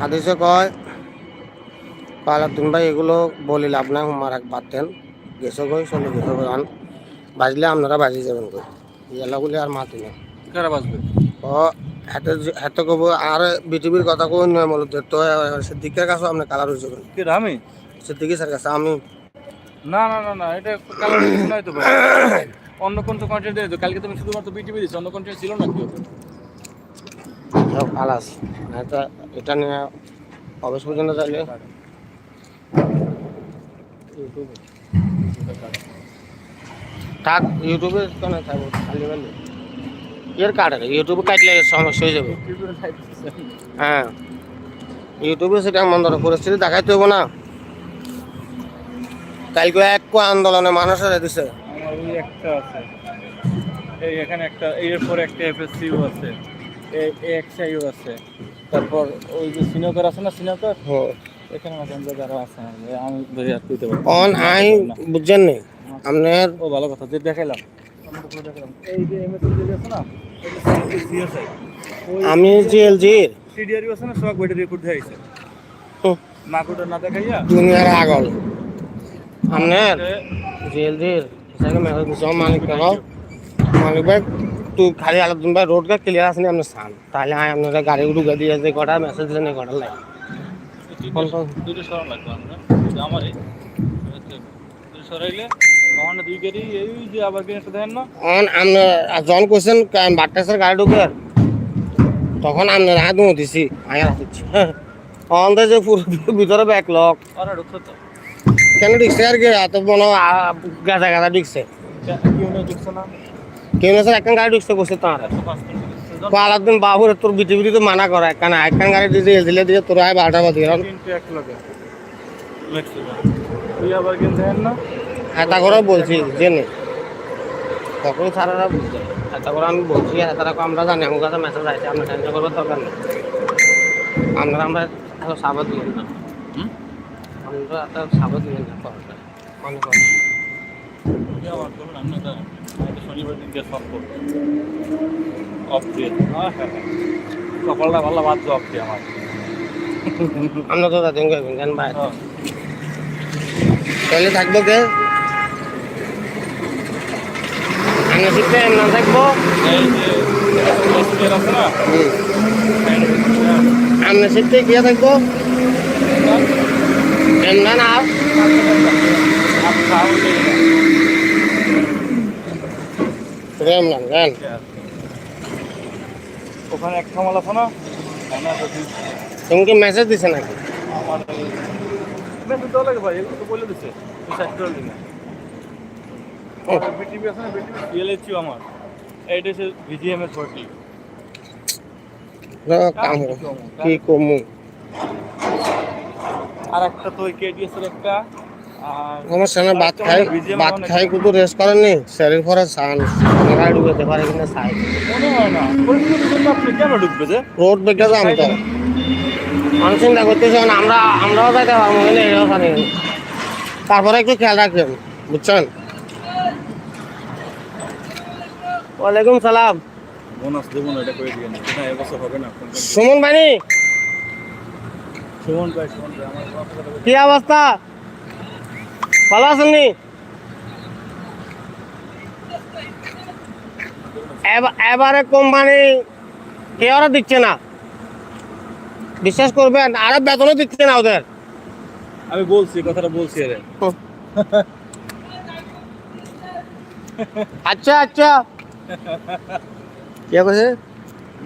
হাদিসে কয় পালাতুন ভাই এগুলো বলি লাভ নাই হুমার এক বাতেন গেছো কই চলে গেছো কই আন। বাজলে আপনারা বাজি যাবেন কই। এলাগুলি আর মাতি না কারা বাঁচবে ও হাতে হাতে কব আর বিটিভির কথা কই নয় মূলত তো সিদ্দিকের কাছে আপনি কালার হয়েছে কে রে, আমি সিদ্দিকি স্যার কাছে আমি। না না না না এটা কালার নয় তো ভাই। অন্য কোন তো কন্টেন্ট দিয়ে কালকে তুমি শুধুমাত্র বিটিভি দিচ্ছ অন্য কন্টেন্ট ছিল না কি সব খালাস। এটা এটা নিয়ে অবশ্য পর্যন্ত চাইলে থাক, ইউটিউবে কেন থাকব? খালি খালি এর কাটে ইউটিউবে কাটলে সমস্যা হয়ে যাবে। হ্যাঁ। ইউটিউবে সেটা এমন পরিস্থিতি দেখাইতে হবে না। কালকে এক আন্দোলনে মানুষের দিছে। একটা আছে। এই এখানে একটা, এর পরে একটা এফএসসিও আছে। এই এক্সআইও আছে। তারপর ওই যে সিনিয়র আছে না সিনিয়র হুম। এখানে মাঝে যারা আছে আমি ধরে আর কইতে পারব অন আই বুঝছেন নি? আপনার ও ভালো কথা যে দেখাইলাম। এই যে এমএসসি যে আছে। না আমি যে এলজির আছে না সব বইটা রিপোর্ট দিয়ে আইছে। মাকুটা না দেখাইয়া দুনিয়ার আগল। আপনার এ, জেলজির হিসাবে মেসেজ দিছো মালিক মালিক ভাই তুই খালি আলাদা দিন ভাই রোড কা ক্লিয়ার আছে নি আপনি সান তাহলে আমি আপনারা গাড়ি ঢুকে দিয়ে যে কটা মেসেজ দিলেন কটা লাগে? দুটো সরান লাগবে আমরা সরাইলে আপনার জন কোশ্চেন বাট্টাসের গাড়ি ঢুকে তখন আপনার হাত দিছি আমি দিচ্ছি অন যে পুরো ভিতরে ব্যাক লক কেন ঢুকছে আর কি? এত মনে হয়, গাদা গাদা ঢুকছে। কি মনে ঢুকছে না কেউ না স্যার একখান গাড়ি ঢুকছে বসে তো আর। একশো পাঁচ মিনিট পালাদিন বাবুর তোর বিটি বিটি তো মানা করা একখান একখান গাড়ি দিয়ে দিলে দিয়ে তোর আয় বারোটা বাজে। গেল এটা করে বলছি জেনে তখন স্যারেরা বুঝছে এটা করে আমি বলছি আর তারা আমরা জানি আমার কাছে মেসেজ আছে আমরা টেনশন করবার দরকার নেই। আমরা এত সাবাদ দিলেন না হুম? আমরা এত সাবাদ দিলেন না। মনে শনিবার দিনকে সব করব। অফ দিয়ে হ্যাঁ হ্যাঁ হ্যাঁ কপালটা ভালো অফ দিয়ে আমার। আমরা তো তাদের কেন ভাই। হ্যাঁ। তাহলে থাকব কে? আমি শিখতে না থাকব? না? আমরা শিখতে গিয়ে থাকব? এমন না প্রেম না জান ওখানে এক কামাল আছে না? তুমি কি মেসেজ দিছে নাকি? মেসেজ দেওয়া লাগে ভাই এগুলো তো বলে দিচ্ছে সাইড করে দিন বিটিভি আছে না? বিটিভি সিএলএইচইউ আমার। এইটা হচ্ছে ভিজিএমএস ফোরটি কাম কি কমু? আর একটা তো কেডিএস এর একটা। আমার সামনে ভাত খাই ভাত খাই কিন্তু রেস্ট করেননি শরীর পরে সান কিনা সাই মনে না। রোড বেগে যাম তো মানুষ চিন্তা করতেছে মানে আমরা আমরাও যাইতে পারব না এটাও জানি। না। তারপরে একটু খেয়াল রাখবেন বুঝছেন? ওয়ালাইকুম সালাম। না না না না? সুমন ভাই সুমন ভাই কি অবস্থা? ভালো আছেন নি? এবারে কোম্পানি কে ওরা দিচ্ছে না? বিশ্বাস করবেন আরে বেতনও দিচ্ছে না ওদের। আমি বলছি কথাটা বলছি আরে আচ্ছা আচ্ছা। কে কইছে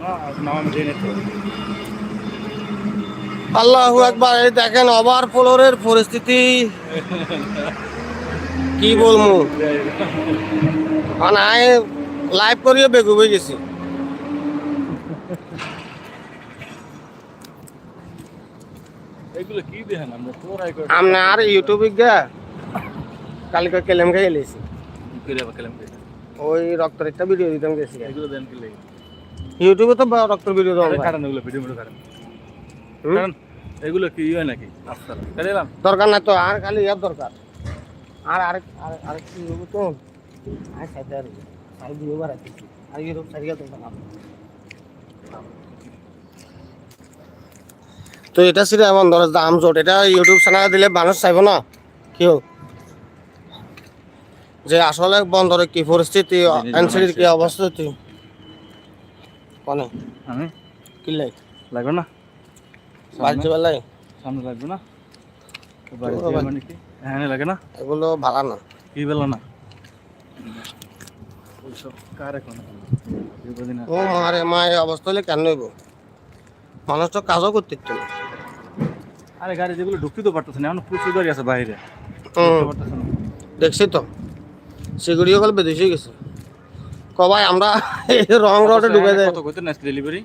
না নাম জেনে তো। আল্লাহু একবার এই দেখেন ওভার ফ্লোরের পরিস্থিতি। কি বলব? মানে লাইভ করিয়ে বেগু হয়ে গেছি। আমরা? আর ইউটিউবে গিয়া কালকে কেলেম খাই এলিছি। ওই রক্তের একটা ভিডিও দিতাম গেছি। ইউটিউবে তো রক্তের ভিডিও দেওয়া ভিডিও এগুলো কি হয় নাকি? আচ্ছা দরকার না তো আর খালি ইয়ার দরকার। আর আরেক আর- আরেক কি হব তো? আর সাইডে আর সাইড দিয়ে বাড়াইতেছি আর ইউটিউব সাইডে তো তো এটা ছিল এমন ধরো দাম জোট। এটা ইউটিউব চ্যানেলে দিলে মানুষ চাইব না। কেউ যে আসলে বন্দরের কি পরিস্থিতি এনসিডির কি অবস্থা তুই কনে? আমি? কি লাই লাগবে না? সামনে। লাগবে না? হ্যাঁ লাগে না? এগুলো ভাড়া না। কি বেলা না? ও মারে মা এই অবস্থা হলে কেন মানুষ তো কাজও করতে না। আরে গাড়ি যেগুলো ঢুকতে তো পারতেছে না এখন প্রচুর গাড়ি আছে বাইরে। দেখছি তো। সিগুড়িও গেলে বেদেশে গেছে। কবাই আমরা রং রোডে ঢুকে যাই। কত ডেলিভারি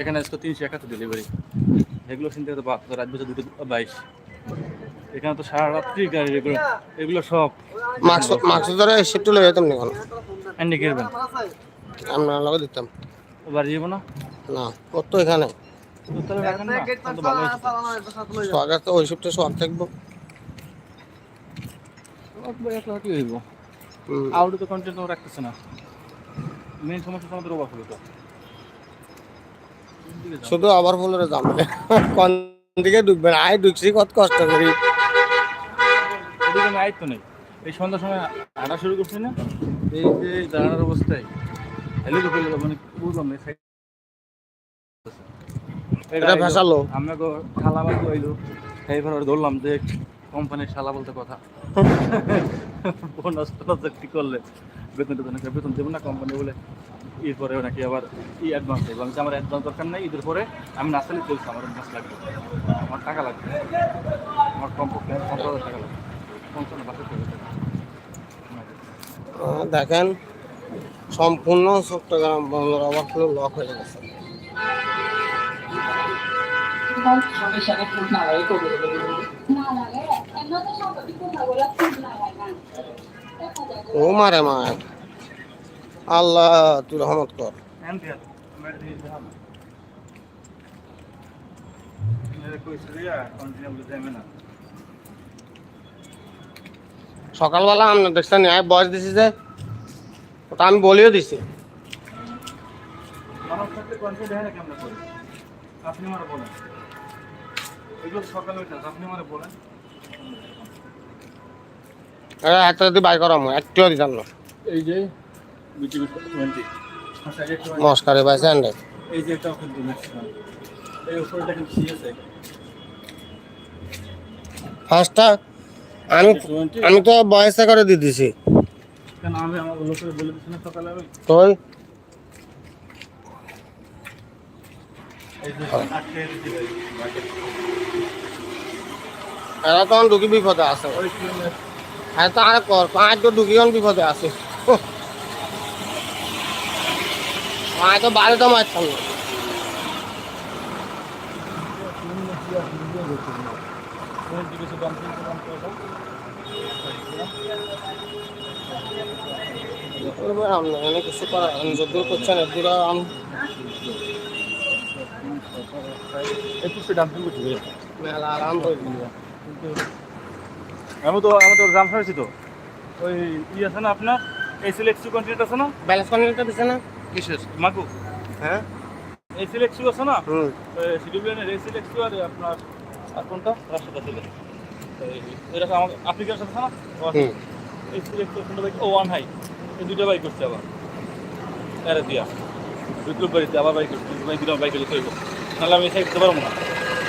এখানে আজকে তিনশো একাত্তর ডেলিভারি এগুলো চিন্তা করতে বাদ রাত বছর দুটো বাইশ। এখানে তো সারা রাত্রি গাড়ি এগুলো এগুলো সব মাস্ক মাস্ক ধরে শিফট লয়ে যেতাম নিখন এন্ডি কিনবেন আমরা লগে দিতাম। ও বাড়ি যাব না? না ওর তো এখানে। তো তাহলে রাখেন না তো ভালো হয়েছে সোয়াগের ওই শিফটে সব থাকব। হুম। তো কন্টেন্ট রাখতেছে না। মেন সমস্যা তো আমাদের ওভার হলো তো। শুধু আবার ফুলের দাম। কোন দিকে ঢুকবেন আয় ঢুকছি কত কষ্ট করি। আমি আয়ত্ত নেই। এই সন্ধ্যার সময় হাঁটা শুরু করছি না? এই যে দাঁড়ানোর অবস্থায়। হেলে তো ফেলে মানে বুঝলাম না এটা ফেসালো। আমরা আইলো এইবার ধরলাম যে কোম্পানির শালা বলতে কথা। বোনাস টোনাস করলে বেতন টেতন বেতন দেবো না কোম্পানি বলে। এর পরে নাকি আবার ই অ্যাডভান্স দেবো আমি আমার অ্যাডভান্স দরকার নাই, ঈদের পরে আমি না চালিয়ে চলছি, আমার অ্যাডভান্স লাগবে। আমার টাকা লাগবে। আমার কমপক্ষে পনেরো হাজার টাকা লাগবে। পঞ্চান্ন দেখেন, সম্পূর্ণ চট্টগ্রাম বন্দর আবার ফুল লক হয়ে গেছে। ও মারে মায় আল্লাহ, তুই রহমত কর। সকালবেলা আমরা দেখছেন ন্যায় বয়স দিছি যে, ওটা আমি বলিও দিছি। এই যে বিটিভি টোয়েন্টি মস্কারে পাইছে আন্ডে এই যে এটা কিন্তু এই উপরটা কিন্তু সিএসআই ফার্স্টটা আমি আমি তো বয়সে করে দিয়ে দিছি। কেন আমি আমার লোকের বলে দিচ্ছি না সকালে আমি তুই এই যে আটকে দিতে পারি। এরা তখন ঢুকি বিপদে আছে। আর তো আর কর পাঁচ তো ঢুকি বিপদে আছে। পাঁচ তো কিছু করে যদ্দূর করছেন আম একুশে ডাম্পিং করছি মেলা আরাম করে দিল আমি তো আমি তো জাম তো। ওই ই আছে না আপনার? এই সিলেক্সু কন্টিনিউট আছে না? ব্যালেন্স কন্ট্রোলটা দিছে না? কিসের? মাকু হ্যাঁ। এই সিলেক্সু আছে না? হুম। এই সিলেক্সু আর আপনার আর কোনটা? রাষ্ট্রটা ছিল এটা আমার আফ্রিকার সাথে না। এই সিলেক্সু কোনটা বাইক ও ওয়ান হাই এই দুইটা বাইক করছে আবার। এরা দিয়া। বিক্রম বাড়িতে আবার বাইক করছে। বাইক দুটো বাইক নাহলে আমি সাইড দিতে পারব না।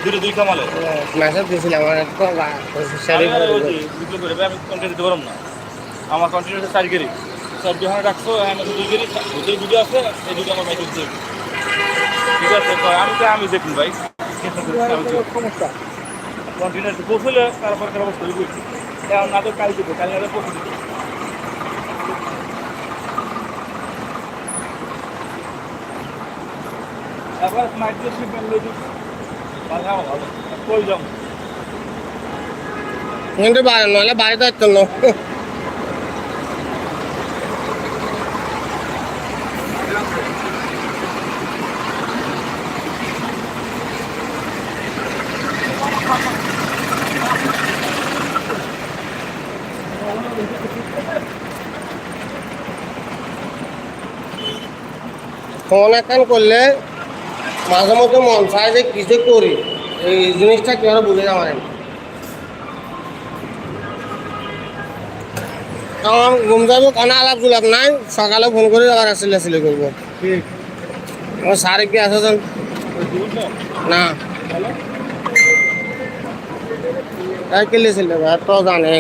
দুটো দুই কামালে। মেসেজ দিয়েছিলাম আমার করে আমি কন্টিনিউ দিতে পারব না। আমার কন্টিনিউ চার গেরি চার বিহানে রাখছো আমি দুই ভিডিও আছে, এই দুটো আমার বাইক ঠিক আছে আমি তো আমি দেখুন ভাই। কন্টিনিউ পৌঁছলে তারপর খারাপ অবস্থা এখন না তো কাল দেবো কাল না তো পৌঁছে দেবো এবার মাইক্রো শিপমেন্ট লই ভালো। ভালো কই যাব বাড়ি নইলে বাড়িতে আসতো না ফোন এখন করলে মাঝে মধ্যে মন চায় যে কিছু করি। এই জিনিসটা কি ওরা বুঝে যাওয়ার তখন ঘুম যাব কোনো আলাপ গুলাপ নাই সকালে ফোন করে আবার আসলে আসলে করব। ও সারে কি আসেছেন না। তাই কেলে ছিল ভাই? তো জানে।